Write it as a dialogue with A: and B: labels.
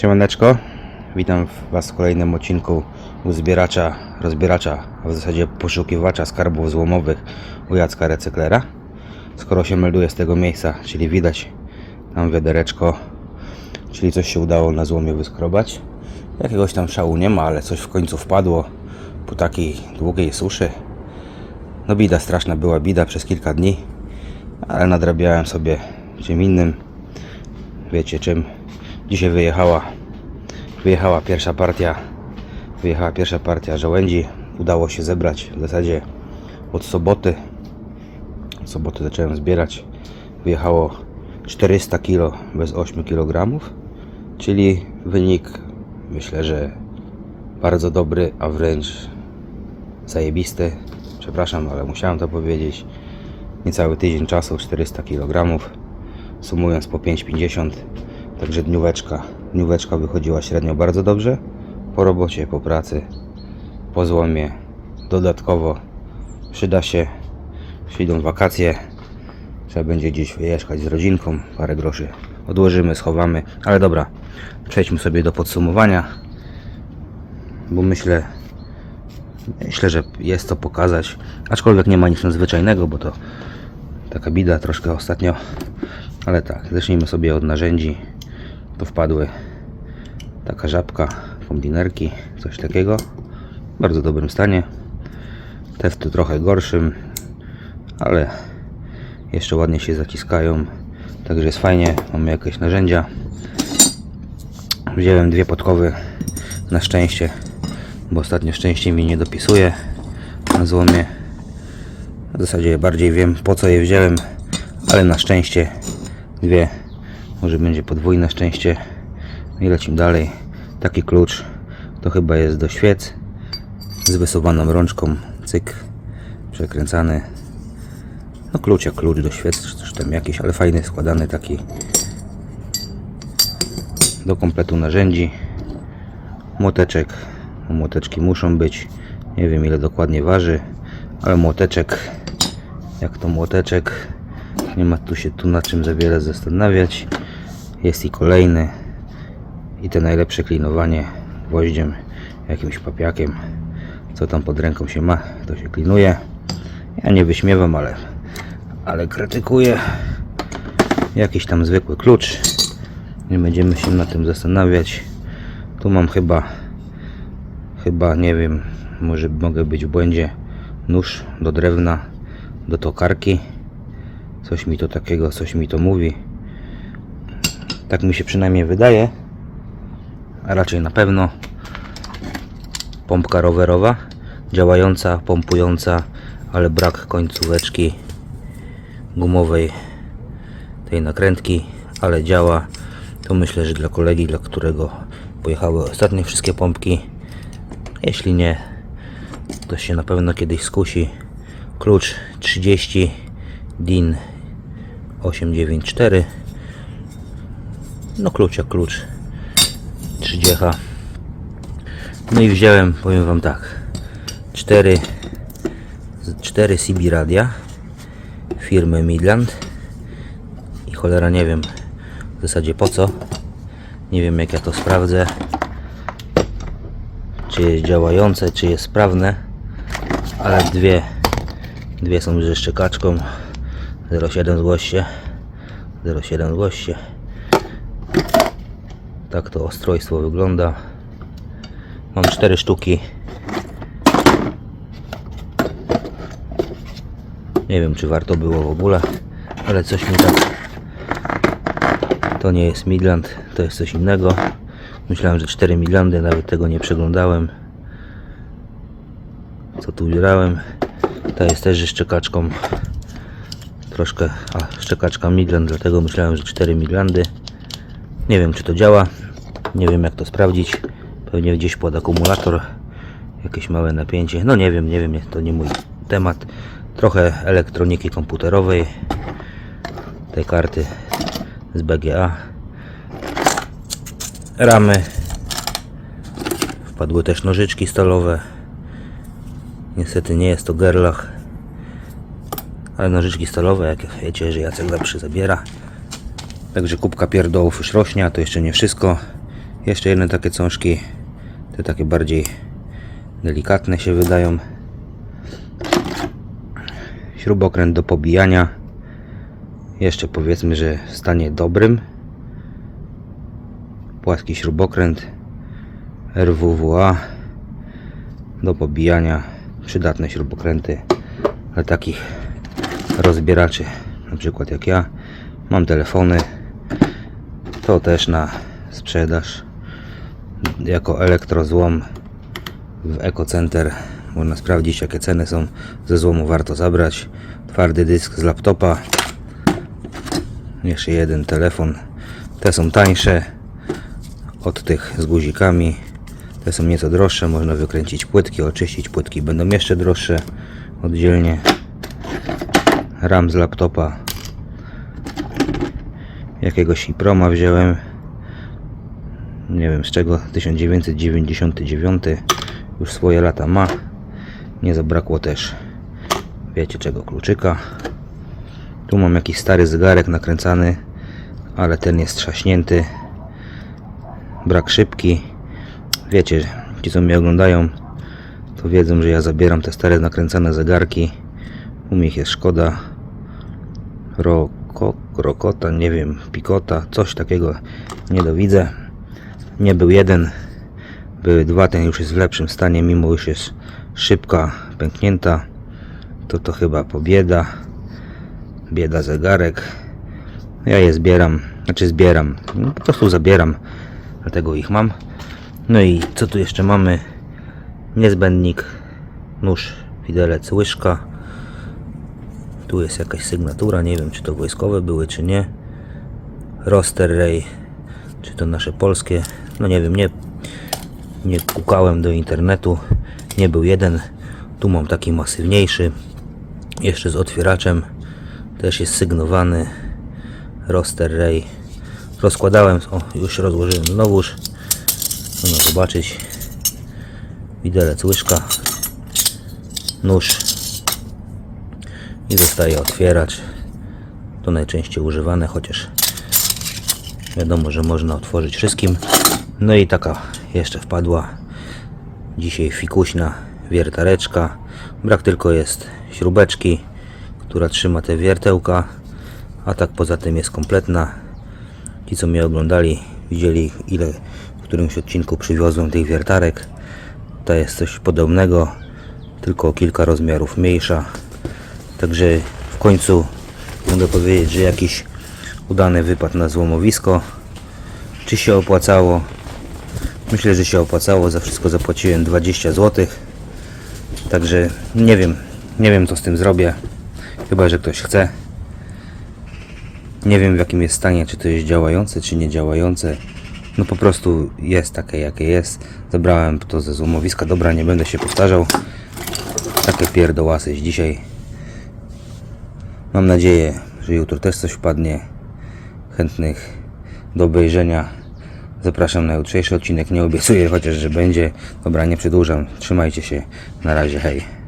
A: Siemaneczko, witam Was w kolejnym odcinku uzbieracza, rozbieracza, a w zasadzie poszukiwacza skarbów złomowych u Jacka Recyklera. Skoro się melduje z tego miejsca, czyli widać tam wiadereczko, czyli coś się udało na złomie wyskrobać. Jakiegoś tam szału nie ma, ale coś w końcu wpadło po takiej długiej suszy. No bida straszna była, bida przez kilka dni, ale nadrabiałem sobie czym innym. Wiecie czym? Dzisiaj wyjechała wyjechała pierwsza partia wyjechała pierwsza partia żołędzi. Udało się zebrać w zasadzie od soboty. Od soboty zacząłem zbierać. Wyjechało 400 kg bez 8 kg czyli wynik myślę, że bardzo dobry, a wręcz zajebisty. Przepraszam, ale musiałem to powiedzieć. Niecały tydzień czasu 400 kg sumując po 5,50 także dnióweczka dnióweczka wychodziła średnio bardzo dobrze. Po robocie, po pracy po złomie dodatkowo przyda się przyjdą wakacje. Trzeba będzie gdzieś wyjechać z rodzinką parę groszy odłożymy, schowamy. Ale dobra, przejdźmy sobie do podsumowania bo myślę myślę, że jest to pokazać. Aczkolwiek nie ma nic nadzwyczajnego bo to taka bida troszkę ostatnio. Ale tak, zacznijmy sobie od narzędzi tu wpadły taka żabka, kombinerki, coś takiego. W bardzo dobrym stanie. Te w tu trochę gorszym ale jeszcze ładnie się zaciskają. Także jest fajnie, mamy jakieś narzędzia. Wziąłem dwie podkowy na szczęście bo ostatnio szczęście mi nie dopisuje na złomie. W zasadzie bardziej wiem po co je wziąłem ale na szczęście dwie może będzie podwójne szczęście. I lecimy dalej. Taki klucz to chyba jest do świec. Z wysuwaną rączką cyk przekręcany. No klucz jak klucz do świec czy tam jakiś ale fajny składany taki do kompletu narzędzi. Młoteczek no, młoteczki muszą być. Nie wiem ile dokładnie waży ale młoteczek jak to młoteczek. Nie ma tu się tu na czym za wiele zastanawiać jest i kolejny i te najlepsze klinowanie gwoździem jakimś papiakiem. Co tam pod ręką się ma to się klinuje. Ja nie wyśmiewam ale ale krytykuję. Jakiś tam zwykły klucz. Nie będziemy się na tym zastanawiać. Tu mam chyba chyba nie wiem może mogę być w błędzie. Nóż do drewna do tokarki. Coś mi to takiego coś mi to mówi tak mi się przynajmniej wydaje. A raczej na pewno. Pompka rowerowa działająca, pompująca ale brak końcóweczki gumowej tej nakrętki ale działa. To myślę, że dla kolegi, dla którego pojechały ostatnie wszystkie pompki. Jeśli nie to się na pewno kiedyś skusi. Klucz 30 DIN 894 no klucz jak klucz. 30 no i wziąłem, powiem wam tak 4 4 CB radia firmy Midland. I cholera nie wiem w zasadzie po co. Nie wiem jak ja to sprawdzę. Czy jest działające, czy jest sprawne. Ale dwie dwie są ze szczekaczką 07 zgłoście 07 zgłoście tak to ostrojstwo wygląda. Mam cztery sztuki. Nie wiem czy warto było w ogóle ale coś mi tak to nie jest Midland to jest coś innego. Myślałem, że 4 Midlandy nawet tego nie przeglądałem. Co tu ubierałem ta jest też ze szczekaczką. Troszkę, a szczekaczka Midland, dlatego myślałem, że 4 Midlandy. Nie wiem, czy to działa. Nie wiem, jak to sprawdzić. Pewnie gdzieś pod akumulator jakieś małe napięcie. No nie wiem, nie wiem, to nie mój temat. Trochę elektroniki komputerowej. Te karty z BGA. Ramy. Wpadły też nożyczki stalowe. Niestety nie jest to Gerlach ale nożyczki stalowe, jak wiecie, że Jacek zawsze zabiera. Także kubka pierdołów już rośnie, a to jeszcze nie wszystko. Jeszcze jedne takie cążki, te takie bardziej delikatne się wydają. Śrubokręt do pobijania. Jeszcze powiedzmy, że w stanie dobrym. Płaski śrubokręt RWWA do pobijania. Przydatne śrubokręty dla takich rozbieraczy, na przykład jak ja. Mam telefony. To też na sprzedaż jako elektrozłom w Ecocenter. Można sprawdzić jakie ceny są ze złomu warto zabrać. Twardy dysk z laptopa. Jeszcze jeden telefon. Te są tańsze od tych z guzikami. Te są nieco droższe. Można wykręcić płytki, oczyścić płytki. Będą jeszcze droższe oddzielnie. RAM z laptopa. Jakiegoś iProma wziąłem. Nie wiem z czego. 1999. Już swoje lata ma. Nie zabrakło też. Wiecie czego? Kluczyka. Tu mam jakiś stary zegarek nakręcany, ale ten jest trzaśnięty. Brak szybki. Wiecie, ci co mnie oglądają, to wiedzą, że ja zabieram te stare nakręcane zegarki. U mnie jest szkoda. Roko, rokota, nie wiem, pikota, coś takiego nie dowidzę. Nie był jeden, były dwa, ten już jest w lepszym stanie, mimo już jest szybka, pęknięta. To to chyba pobieda. Bieda zegarek. Ja je zbieram, znaczy zbieram, no, po prostu zabieram, dlatego ich mam. No i co tu jeszcze mamy? Niezbędnik, nóż, widelec, łyżka. Tu jest jakaś sygnatura, nie wiem czy to wojskowe były czy nie. Roster Ray, czy to nasze polskie, no nie wiem, nie, nie kukałem do internetu, nie był jeden. Tu mam taki masywniejszy, jeszcze z otwieraczem, też jest sygnowany. Roster Ray. Rozkładałem, o już rozłożyłem znowuż. Można zobaczyć. Widelec, łyżka, nóż i zostaje otwieracz. To najczęściej używane, chociaż wiadomo, że można otworzyć wszystkim. No i taka jeszcze wpadła dzisiaj fikuśna wiertareczka. Brak tylko jest śrubeczki, która trzyma te wiertełka, a tak poza tym jest kompletna. Ci co mnie oglądali widzieli ile w którymś odcinku przywiozłem tych wiertarek. Ta jest coś podobnego, tylko o kilka rozmiarów mniejsza. Także w końcu mogę powiedzieć, że jakiś udany wypad na złomowisko. Czy się opłacało? Myślę, że się opłacało. Za wszystko zapłaciłem 20 zł. Także nie wiem, nie wiem co z tym zrobię. Chyba, że ktoś chce. Nie wiem w jakim jest stanie, czy to jest działające, czy nie działające. No po prostu jest takie jakie jest. Zabrałem to ze złomowiska. Dobra, nie będę się powtarzał. Takie pierdołasy dzisiaj. Mam nadzieję, że jutro też coś wpadnie. Chętnych do obejrzenia. Zapraszam na jutrzejszy odcinek. Nie obiecuję chociaż, że będzie. Dobra, nie przedłużam. Trzymajcie się. Na razie, hej.